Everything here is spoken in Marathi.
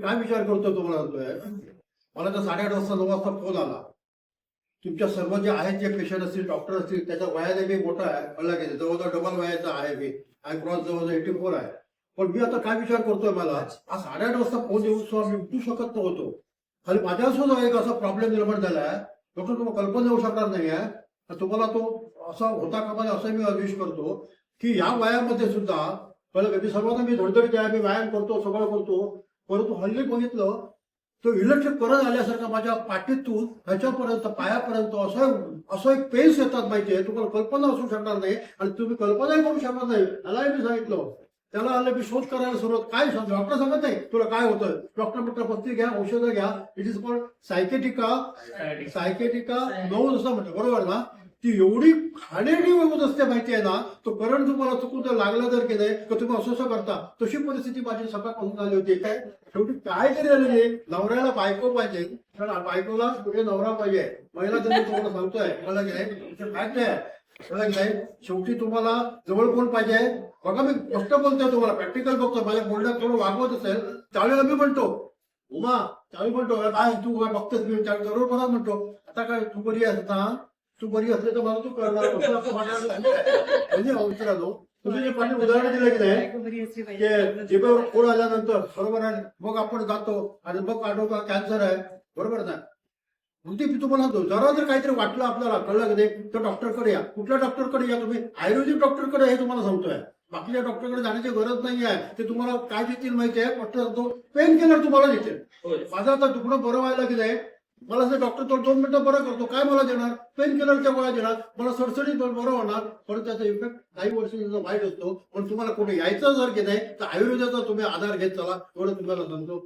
काय विचार करतो तुम्हाला? म्हणतोय मला तर साडेआठ वाजता नऊ वाजता फोन आला. तुमच्या सर्व जे आहेत जे पेशंट असतील डॉक्टर असतील त्याच्या वयाने मी मोठा आहे मला गेले जवळजवळ डबल वयाचा आहे मी. आय क्रॉस जवळजवळ एटी फोर आहे. पण मी आता काय विचार करतोय मला? आज साडेआठ वाजता फोन येऊन सुद्धा मी उठू शकत नव्हतो. खाली माझ्या सुद्धा एक असा प्रॉब्लेम निर्माण झालाय डॉक्टर तुम्हाला कल्पना येऊ शकणार नाही आहे. तर तुम्हाला तो असा होता का म्हणजे असं मी विश करतो की या वयामध्ये सुद्धा पहिलं मी सर्वांना मी धडधडीत आहे मी व्यायाम करतो सगळं करतो. परंतु हल्ली बघितलं तो इलेक्ट्रिक करंट आल्यासारखा माझ्या पाठीतून ह्याच्यापर्यंत पायापर्यंत असं असं एक पेन्स येतात माहितीये. तुम्हाला कल्पना असू शकणार नाही आणि तुम्ही कल्पनाही करू शकणार नाही. त्यालाही मी सांगितलं. त्याला आलं मी शोध करायला सुरुवात. काय डॉक्टर सांगत नाही. तुला काय होतं? डॉक्टर म्हटलं पत्ती घ्या औषधं घ्या. It is called sciatica sciatica नऊ असं म्हणतं बरोबर ना? ती एवढी खाण्याची होत असते माहिती आहे ना? तो करंट तुम्हाला चुकून जर लागला जर की नाही तर तुम्ही असं करता. तशी परिस्थिती माझी सकाळपासून झाली होती. काय? शेवटी काय तरी झालं नवऱ्याला बायको पाहिजे. कारण बायकोला पुढे नवरा पाहिजे. महिला त्यांनी तुम्हाला सांगतोय. मला की नाही? फॅक्ट आहे. की नाही? शेवटी तुम्हाला जवळ कोण पाहिजे? बघा मी गोष्ट बोलतोय तुम्हाला. प्रॅक्टिकल बघतो माझ्या बोलण्यात थोडं वागवत असेल त्यावेळेला मी म्हणतो उमा त्यावेळी म्हणतो काय तू बघतोस बघतेस मी त्यावेळी जरूर म्हणतो आता काय तू बरी असता तू बरी असली तर मला तू करणार असं असं म्हणायला म्हणजे मित्रांनो तुम्ही जे पाठी उदाहरण दिलं की नाही की जिभेवर फोड आल्यानंतर बरोबर आहे मग आपण जातो आणि मग आठवतो कॅन्सर आहे. बरोबर ना? मग ते मी तुम्हाला सांगतो जरा जर काहीतरी वाटलं आपल्याला कळलं की नाही तर डॉक्टरकडे या. कुठल्या डॉक्टरकडे या तुम्ही? आयुर्वेदिक डॉक्टरकडे हे तुम्हाला सांगतोय. बाकीच्या डॉक्टरकडे जाण्याची गरज नाही आहे. ते तुम्हाला काय देतील माहिती आहे? फक्त सांगतो पेन किलर तुम्हाला देतील. माझं आता दुखणं बरं व्हायला की नाही मला असं डॉक्टर तो दोन मिनिटं बरं करतो. काय मला देणार? पेन किलरच्या गोळ्या देणार. मला सडसडीत बरं होणार. पण त्याचा इफेक्ट काही वर्ष वाईट असतो. पण तुम्हाला कुठे यायचं जर घेत नाही तर आयुर्वेदाचा तुम्ही आधार घेत चला. एवढं तुम्हाला सांगतो